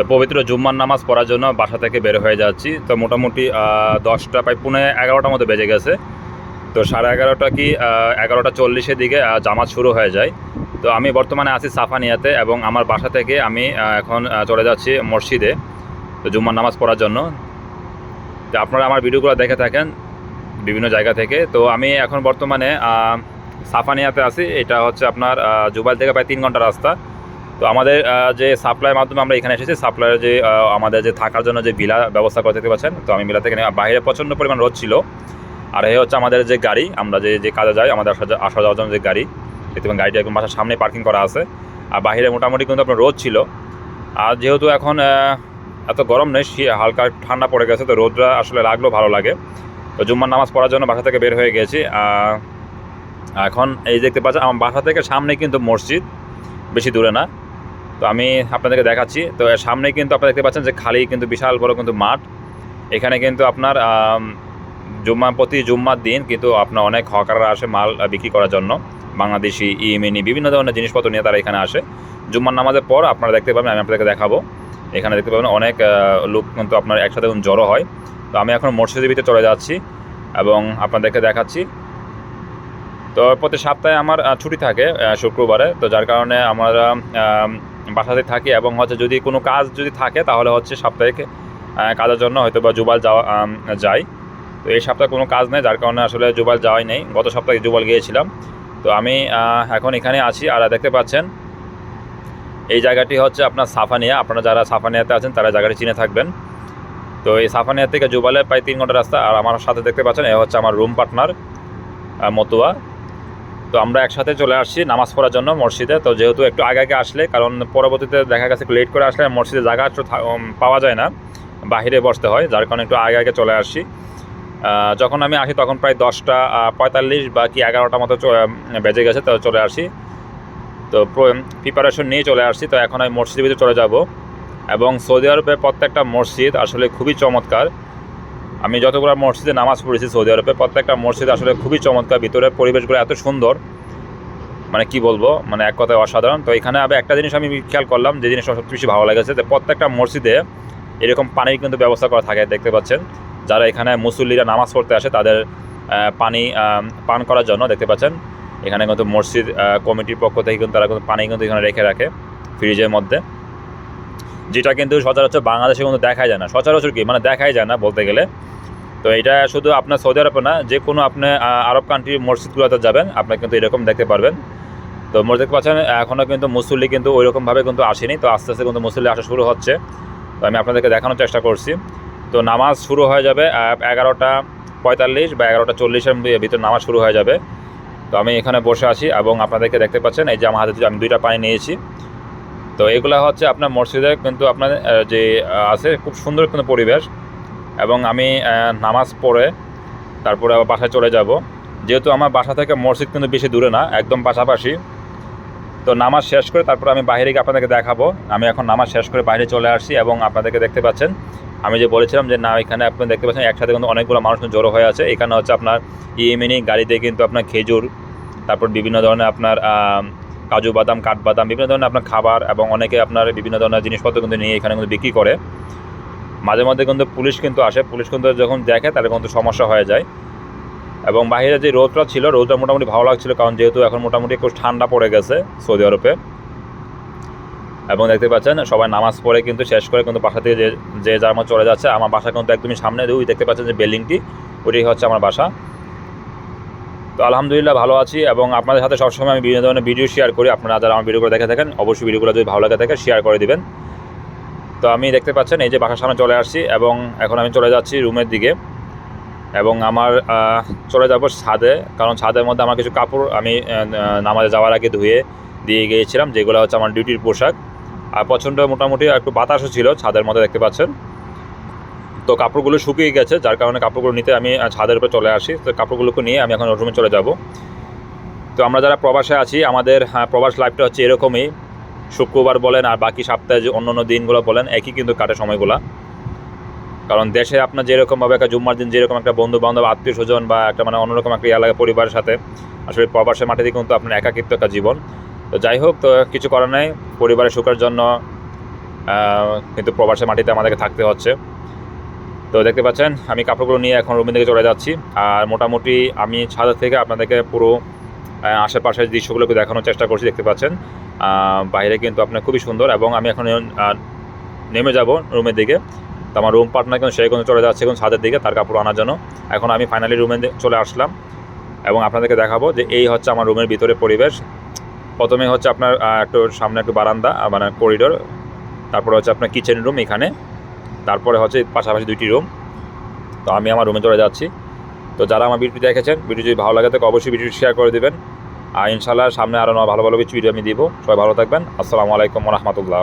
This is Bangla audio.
তো পবিত্র জুম্মার নামাজ পড়ার জন্য বাসা থেকে বের হয়ে যাচ্ছি। তো মোটামুটি দশটা, প্রায় পুনে এগারোটার মতো বেজে গেছে। তো সাড়ে এগারোটা কি এগারোটা চল্লিশের দিকে জামাত শুরু হয়ে যায়। তো আমি বর্তমানে আছি সাফানিয়াতে এবং আমার বাসা থেকে আমি এখন চলে যাচ্ছি মসজিদে, তো জুম্মার নামাজ পড়ার জন্য। তো আপনারা আমার ভিডিওগুলো দেখে থাকেন বিভিন্ন জায়গা থেকে। তো আমি এখন বর্তমানে সাফানিয়াতে আছি। এটা হচ্ছে আপনার জুবাইল থেকে প্রায় তিন ঘণ্টা রাস্তা। তো আমাদের যে সাপ্লাইয়ের মাধ্যমে আমরা এখানে এসেছি সাপ্লাইয়ের যে আমাদের যে থাকার জন্য যে ভিলা ব্যবস্থা করে দেখতে পাচ্ছেন, তো আমি ভিলা থেকে বাইরে প্রচণ্ড পরিমাণ রোদ ছিল। আর এই হচ্ছে আমাদের যে গাড়ি, আমরা যে যে কাজে যাই, আমাদের আসা আসা যাওয়ার জন্য যে গাড়ি, দেখতে পাবেন গাড়িটা একদম বাসার সামনে পার্কিং করা আছে। আর বাইরে মোটামুটি কিন্তু আপনার রোদ ছিল। আর যেহেতু এখন এত গরম নেই হালকা ঠান্ডা পড়ে গেছে, তো রোদটা আসলে লাগলেও ভালো লাগে। তো জুম্মার নামাজ পড়ার জন্য বাসা থেকে বের হয়ে গেছি। এখন এই দেখতে পাচ্ছেন, আমার বাসা থেকে সামনে কিন্তু মসজিদ, বেশি দূরে না। তো আমি আপনাদেরকে দেখাচ্ছি। তো সামনে কিন্তু আপনারা দেখতে পাচ্ছেন যে খালি কিন্তু বিশাল বড় কিন্তু মাঠ। এখানে কিন্তু আপনার জুম্মা, প্রতি জুম্মার দিন কিন্তু আপনার অনেক হকাররা আসে মাল বিক্রি করার জন্য। বাংলাদেশি ইমিনি বিভিন্ন ধরনের জিনিসপত্র নিয়ে তারা এখানে আসে। জুম্মার নামাজের পর আপনারা দেখতে পাবেন, আমি আপনাদেরকে দেখাবো। এখানে দেখতে পাবেন অনেক লোক কিন্তু আপনার একসাথে জড়ো হয়। তো আমি এখন মসজিদের ভিতরে চলে যাচ্ছি এবং আপনাদেরকে দেখাচ্ছি। তো প্রতি সপ্তাহে আমার ছুটি থাকে শুক্রবারে। তো যার কারণে আমরা আম, বাসাতে থাকি এবং হচ্ছে যদি কোনো কাজ যদি থাকে তাহলে হচ্ছে সাপ্তাহিক কাজের জন্য হয়তো বা জুবাল যাওয়া যাই। তো এই সপ্তাহে কোনো কাজ নেই যার কারণে আসলে জুবাল যাওয়াই নেই। গত সপ্তাহে জুবাল গিয়েছিলাম। তো আমি এখন এখানে আছি আর দেখতে পাচ্ছেন এই জায়গাটি হচ্ছে আপনার সাফানিয়া। আপনারা যারা সাফানিয়াতে আছেন তারা জায়গাটি চিনে থাকবেন। তো এই সাফানিয়া থেকে জুবালে প্রায় তিন ঘণ্টা রাস্তা। আর আমার সাথে দেখতে পাচ্ছেন এ হচ্ছে আমার রুম পার্টনার মতুয়া। তো আমরা একসাথে চলে আসছি নামাজ পড়ার জন্য মসজিদে। তো যেহেতু একটু আগে আগে আসলে, কারণ পরবর্তীতে দেখা গেছে লেট করে আসলে মসজিদে জায়গা পাওয়া যায় না। বাহিরে বসতে হয়, যার কারণে একটু আগে আগে চলে আসছি যখন আমি আসি তখন প্রায় দশটা পঁয়তাল্লিশ বা কি এগারোটা মতো বেজে গেছে, তো চলে আসি। তো প্রিপারেশন নিয়ে চলে আসছি তো এখন আমি মসজিদের ভিতরে চলে যাব। এবং সৌদি আরবে প্রত্যেকটা মসজিদ আসলে খুবই চমৎকার। আমি যতগুলো মসজিদে নামাজ পড়েছি সৌদি আরবে, প্রত্যেকটা মসজিদ আসলে খুবই চমৎকার। ভিতরের পরিবেশগুলো এত সুন্দর মানে কি বলব মানে এক কথায় অসাধারণ। তো এখানে আবার একটা জিনিস আমি খেয়াল করলাম, যে জিনিসটা সবচেয়ে বেশি ভালো লেগেছে, যে প্রত্যেকটা মসজিদে এরকম পানির কিন্তু ব্যবস্থা করা থাকে, দেখতে পাচ্ছেন। যারা এখানে মুসল্লিরা নামাজ পড়তে আসে, তাদের পানি পান করার জন্য, দেখতে পাচ্ছেন। এখানে কিন্তু মসজিদ কমিটির পক্ষ থেকে কিন্তু তারা কিন্তু পানি কিন্তু এখানে রেখে রাখে, ফ্রিজের মধ্যে। যেটা কিন্তু সচরাচর বাংলাদেশে কিন্তু দেখাই যায় না। সচরাচর কি? মানে দেখাই যায় না বলতে গেলে। তো এটা শুধু আপনার সৌদি আরবে না, যে কোনো আপনি আরব কান্ট্রির মসজিদগুলোতে যাবেন, আপনি কিন্তু এরকম দেখতে পারবেন। তো মসজিদ পাচ্ছেন এখনও কিন্তু মুসল্লি কিন্তু ওইরকমভাবে কিন্তু আসেনি, তো আস্তে আস্তে কিন্তু মুসল্লি আসা শুরু হচ্ছে। তো আমি আপনাদেরকে দেখানোর চেষ্টা করছি। তো নামাজ শুরু হয়ে যাবে এগারোটা পঁয়তাল্লিশ বা এগারোটা চল্লিশের ভিতর নামাজ শুরু হয়ে যাবে। তো আমি এখানে বসে আছি এবং আপনাদেরকে দেখতে পাচ্ছেন, এই যে আমার হাতে আমি দুইটা পানি নিয়েছি। তো এগুলো হচ্ছে আপনার মসজিদে কিন্তু আপনার যে আছে, খুব সুন্দর কিন্তু পরিবেশ। এবং আমি নামাজ পড়ে তারপরে আবার বাসায় চলে যাব। যেহেতু আমার বাসা থেকে মসজিদ কিন্তু বেশি দূরে না, একদম পাশাপাশি। তো নামাজ শেষ করে তারপর আমি বাইরে গিয়ে আপনাদেরকে দেখাবো। আমি এখন নামাজ শেষ করে বাইরে চলে আসছি এবং আপনাদেরকে দেখতে পাচ্ছেন, আমি যে বলেছিলাম যে না, এখানে আপনি দেখতে পাচ্ছেন একসাথে কিন্তু অনেকগুলো মানুষ জড়ো হয়ে আছে। এখানে হচ্ছে আপনার ইএমএনি গাড়িতে কিন্তু আপনার খেজুর, তারপর বিভিন্ন ধরনের আপনার কাজু বাদাম কাঠবাদাম বিভিন্ন ধরনের আপনার খাবার এবং অনেকে আপনার বিভিন্ন ধরনের জিনিসপত্র কিন্তু নিয়ে এখানে কিন্তু বিক্রি করে। মাঝে মধ্যে কিন্তু পুলিশ কিন্তু আসে, পুলিশ কিন্তু যখন দেখে তাহলে কিন্তু সমস্যা হয়ে যায়। এবং বাইরে যে রোদটা ছিল, রোদটা মোটামুটি ভালো লাগছিল কারণ যেহেতু এখন মোটামুটি একটু ঠান্ডা পড়ে গেছে সৌদি আরবে। এবং দেখতে পাচ্ছেন, সবাই নামাজ পড়ে কিন্তু শেষ করে কিন্তু বাসা থেকে যে যে যার মতো চলে যাচ্ছে, আমার বাসা কিন্তু একদমই সামনে ওই দেখতে পাচ্ছেন যে বিল্ডিংটি, ওটাই হচ্ছে আমার বাসা। তো আলহামদুলিল্লাহ ভালো আছি এবং আপনাদের সাথে সবসময় আমি বিভিন্ন ধরনের ভিডিও শেয়ার করি। আপনারা যারা আমার ভিডিওগুলো দেখে থাকেন, অবশ্যই ভিডিওগুলো যদি ভালো লাগে থাকে শেয়ার করে দিবেন। তো আমি দেখতে পাচ্ছেন, এই যে বাসার সামনে চলে আসছি এবং এখন আমি চলে যাচ্ছি রুমের দিকে এবং আমার চলে যাব ছাদে, কারণ ছাদের মধ্যে আমার কিছু কাপড় আমি নামাজে যাওয়ার আগে ধুয়ে দিয়ে গিয়েছিলাম, যেগুলো হচ্ছে আমার ডিউটির পোশাক। আর প্রচণ্ড মোটামুটি একটু বাতাসও ছিল ছাদের মধ্যে দেখতে পাচ্ছেন। তো কাপড়গুলো শুকিয়ে গেছে, যার কারণে কাপড়গুলো নিতে আমি ছাদের উপরে চলে আসি। তো কাপড়গুলোকে নিয়ে আমি এখন রুমে চলে যাব। তো আমরা যারা প্রবাসে আছি, আমাদের প্রবাস লাইফটা হচ্ছে এরকমই। শুক্রবার বলেন আর বাকি সপ্তাহে যে অন্য অন্য দিনগুলো বলেন, একই কিন্তু কাটে সময়গুলো। কারণ দেশে আপনার যেরকমভাবে একটা জুম্মার দিন, যেরকম একটা বন্ধু বান্ধব আত্মীয় স্বজন বা একটা মানে অন্যরকম একটা এলাকা পরিবারের সাথে, আসলে প্রবাসের মাঠে মাটিতে কিন্তু আপনার একাকিত্ব একটা জীবন। তো যাই হোক, তো কিছু করার নাই, পরিবারের সুখের জন্য কিন্তু প্রবাসের মাটিতে আমাদেরকে থাকতে হচ্ছে। তো দেখতে পাচ্ছেন, আমি কাপড়গুলো নিয়ে এখন রুমের দিকে চলে যাচ্ছি। আর মোটামুটি আমি ছাদের থেকে আপনাদেরকে পুরো আশেপাশের দৃশ্যগুলো একটু দেখানোর চেষ্টা করছি, দেখতে পাচ্ছেন। বাইরে কিন্তু আপনার খুবই সুন্দর এবং আমি এখন নেমে যাব রুমের দিকে। তো আমার রুম পার্টনার কিন্তু সেই কিন্তু চলে যাচ্ছে এখন ছাদের দিকে তার কাপড় আনার জন্য। এখন আমি ফাইনালি রুমে চলে আসলাম এবং আপনাদেরকে দেখাবো যে এই হচ্ছে আমার রুমের ভিতরে পরিবেশ। প্রথমে হচ্ছে আপনার একটু সামনে একটু বারান্দা মানে করিডোর তারপরে হচ্ছে আপনার কিচেন রুম এখানে, তারপরে হচ্ছে পাশাপাশি দুইটি রুম তো আমি আমার রুমে চলে যাচ্ছি। তো যারা আমার ভিডিওটি দেখেছেন, ভিডিও যদি ভালো লাগে থাকে, অবশ্যই ভিডিওটি শেয়ার করে দেবেন। আর ইনশাল্লাহ সামনে আরও ভালো ভালো কিছু ভিডিও আমি দিব। সবাই ভালো থাকবেন। আসসালামু আলাইকুম রহমতুল্লাহ